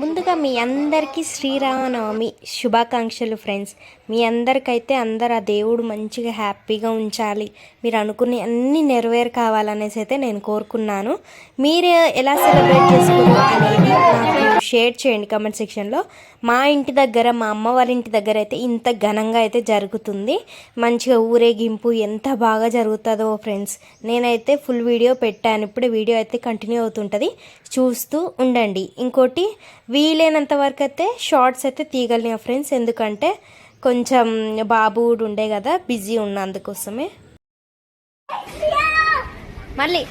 ముందుగా మీ అందరికీ శ్రీరామనవమి శుభాకాంక్షలు ఫ్రెండ్స్. మీ అందరికైతే అందరు ఆ దేవుడు మంచిగా హ్యాపీగా ఉంచాలి. మీరు అనుకునే అన్ని నెరవేరు కావాలనేసి అయితే నేను కోరుకున్నాను. మీరు ఎలా సెలబ్రేట్ చేసుకోరు అనేది నాకు షేర్ చేయండి కమెంట్ సెక్షన్లో. మా ఇంటి దగ్గర మా అమ్మ వాళ్ళ ఇంటి దగ్గర అయితే ఇంత ఘనంగా అయితే జరుగుతుంది. మంచిగా ఊరేగింపు ఎంత బాగా జరుగుతుందో ఫ్రెండ్స్. నేనైతే ఫుల్ వీడియో పెట్టాను. ఇప్పుడు వీడియో అయితే కంటిన్యూ అవుతుంటుంది. చూస్తూ ఉండండి. ఇంకోటి వీలైనంత వరకు అయితే షార్ట్స్ అయితే తీయగలిగిన ఫ్రెండ్స్. ఎందుకంటే కొంచెం బాబు కూడా ఉండే కదా బిజీ ఉన్న అందుకోసమే మళ్ళీ.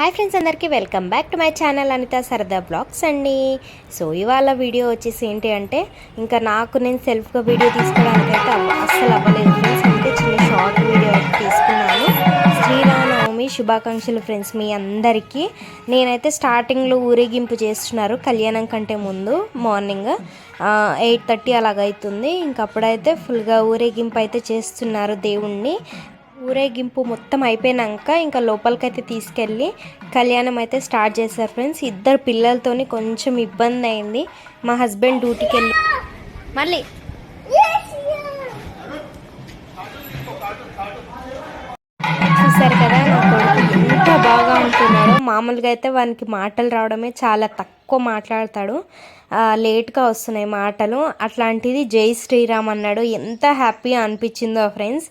హాయ్ ఫ్రెండ్స్ అందరికీ welcome back to my channel Anitha Sarada blogs అండి. సో ఇవాళ వీడియో వచ్చేసి ఏంటి అంటే ఇంకా నాకు నేను సెల్ఫ్గా వీడియో తీసుకోవడానికి అయితే అస్సలు అవ్వలేదు ఫ్రెండ్స్. అంటే చిన్న షార్ట్ వీడియో అయితే తీసుకున్నాను. శ్రీరామనవమి శుభాకాంక్షలు ఫ్రెండ్స్ మీ అందరికీ. నేనైతే స్టార్టింగ్లో ఊరేగింపు చేస్తున్నారు కళ్యాణం కంటే ముందు మార్నింగ్. ఎయిట్ థర్టీ అలాగైతుంది. ఇంకప్పుడైతే ఫుల్గా ఊరేగింపు అయితే చేస్తున్నారు దేవుణ్ణి. ఊరేగింపు మొత్తం అయిపోయినాక ఇంకా లోపలికైతే తీసుకెళ్ళి కళ్యాణం అయితే స్టార్ట్ చేశారు ఫ్రెండ్స్. ఇద్దరు పిల్లలతోని కొంచెం ఇబ్బంది అయింది. మా హస్బెండ్ డ్యూటీకి వెళ్ళి మళ్ళీ. చూసారు కదా ఎంత బాగా ఉంటున్నాడో. మామూలుగా అయితే వానికి మాటలు రావడమే చాలా తక్కువ మాట్లాడతాడు. లేట్గా వస్తున్నాయి మాటలు. అట్లాంటిది జై శ్రీరామ్ అన్నాడు. ఎంత హ్యాపీగా అనిపించిందో ఫ్రెండ్స్.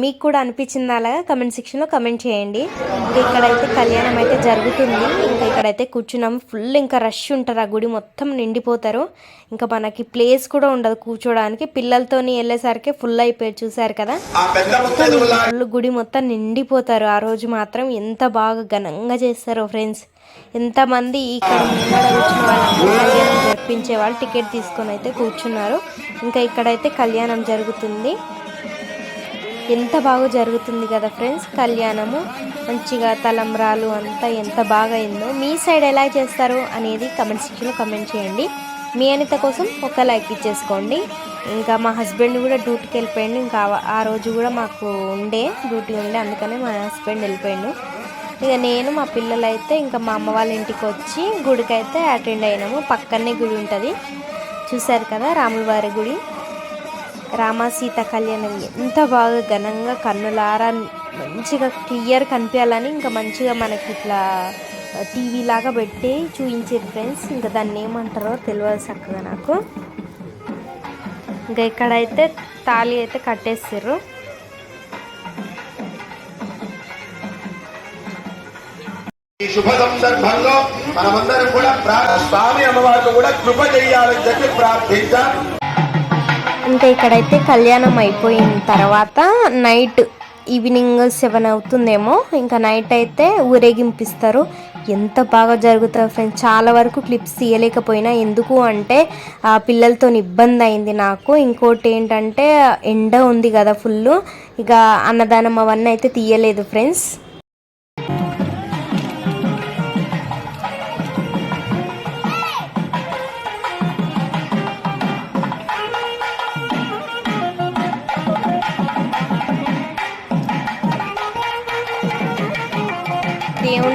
మీకు కూడా అనిపించింది అలాగా? కమెంట్ సెక్షన్లో కమెంట్ చేయండి. ఇంకా ఇక్కడైతే కళ్యాణం అయితే జరుగుతుంది. ఇంకా ఇక్కడైతే కూర్చున్నాం. ఫుల్ ఇంకా రష్ ఉంటారు. ఆ గుడి మొత్తం నిండిపోతారు. ఇంకా మనకి ప్లేస్ కూడా ఉండదు కూర్చోడానికి. పిల్లలతోని వెళ్ళేసరికి ఫుల్ అయిపోయి చూసారు కదా? ఫుల్ గుడి మొత్తం నిండిపోతారు. ఆ రోజు మాత్రం ఎంత బాగా ఘనంగా చేస్తారో ఫ్రెండ్స్ ఎంతమంది ఇక్కడ ముందర కళ్యాణం జరిపించే వాళ్ళు టికెట్ తీసుకొని అయితే కూర్చున్నారు. ఇంకా ఇక్కడైతే కళ్యాణం జరుగుతుంది. ఎంత బాగా జరుగుతుంది కదా ఫ్రెండ్స్? కళ్యాణము మంచిగా తలంబ్రాలు అంతా ఎంత బాగా అయిందో మీ సైడ్ ఎలా చేస్తారు అనేది కమెంట్ సెక్షన్లో కమెంట్ చేయండి. మీ అనిత కోసం ఒక లైక్ ఇచ్చేసుకోండి. ఇంకా మా హస్బెండ్ కూడా డ్యూటీకి వెళ్ళిపోయాడు. ఇంకా ఆ- రోజు కూడా మాకు ఉండే డ్యూటీ ఉండే. అందుకనే మా హస్బెండ్ వెళ్ళిపోయాడు. ఇక నేను మా పిల్లలు అయితే ఇంకా మా అమ్మ వాళ్ళ ఇంటికి వచ్చి గుడికి అయితే అటెండ్ అయినాము. పక్కనే గుడి ఉంటుంది. చూశారు కదా రాములవారి గుడి? రామసీత కళ్యాణం ఎంత బాగా ఘనంగా కన్నులారా మంచిగా క్లియర్ కనిపించాలని ఇంకా మంచిగా మనకి ఇట్లా టీవీ లాగా పెట్టి చూపించారు ఫ్రెండ్స్. ఇంకా దాన్ని ఏమంటారో తెలియదు చక్కగా నాకు. ఇంకా ఇక్కడైతే తాళి అయితే కట్టేస్తారు ఈ శుభ సందర్భంలో మనమందరం కూడా స్వామి అమ్మవారిని కూడా కృప చేయాలని చెప్పి ప్రార్థించాం. ఇంకా ఇక్కడైతే కళ్యాణం అయిపోయిన తర్వాత నైట్ ఈవినింగ్ సెవెన్ అవుతుందేమో. ఇంకా నైట్ అయితే ఊరేగింపిస్తారు. ఎంత బాగా జరుగుతుంది ఫ్రెండ్స్ చాలా వరకు క్లిప్స్ తీయలేకపోయినా ఎందుకు అంటే ఆ పిల్లలతో ఇబ్బంది అయింది నాకు. ఇంకోటి ఏంటంటే ఎండ ఉంది కదా ఫుల్ ఇక అన్నదానం అవన్నీ అయితే తీయలేదు ఫ్రెండ్స్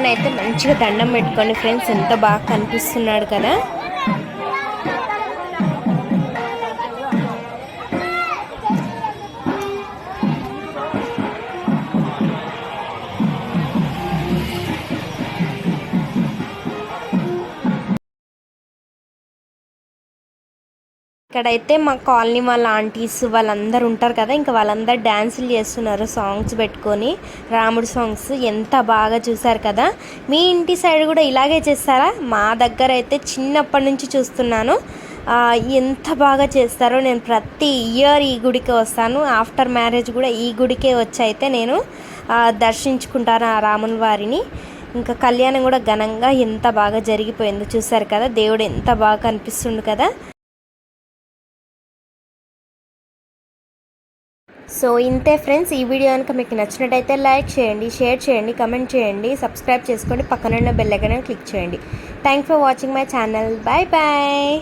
అయితే మంచిగా దండం పెట్టుకోండి ఫ్రెండ్స్ ఎంత బాగా కనిపిస్తున్నాడు కదా. ఇక్కడైతే మా కాలనీ వాళ్ళ ఆంటీస్ వాళ్ళందరూ ఉంటారు కదా ఇంకా వాళ్ళందరూ డ్యాన్సులు చేస్తున్నారు సాంగ్స్ పెట్టుకొని. రాముడు సాంగ్స్ ఎంత బాగా చూసారు కదా. మీ ఇంటి సైడ్ కూడా ఇలాగే చేస్తారా? మా దగ్గర అయితే చిన్నప్పటి నుంచి చూస్తున్నాను. ఎంత బాగా చేస్తారో నేను ప్రతి ఇయర్ ఈ గుడికి వస్తాను. ఆఫ్టర్ మ్యారేజ్ కూడా ఈ గుడికే వచ్చి అయితే నేను దర్శించుకుంటాను ఆ రాముని వారిని. ఇంకా కళ్యాణం కూడా ఘనంగా ఎంత బాగా జరిగిపోయిందో. చూసారు కదా దేవుడు ఎంత బాగా కనిపిస్తుండు కదా. సో ఇంతే ఫ్రెండ్స్ ఈ వీడియో కనుక మీకు నచ్చినట్టయితే లైక్ చేయండి షేర్ చేయండి కమెంట్ చేయండి సబ్స్క్రైబ్ చేసుకోండి పక్కనున్న బెల్ ఐకాన్ క్లిక్ చేయండి. Thank for watching my channel. Bye bye.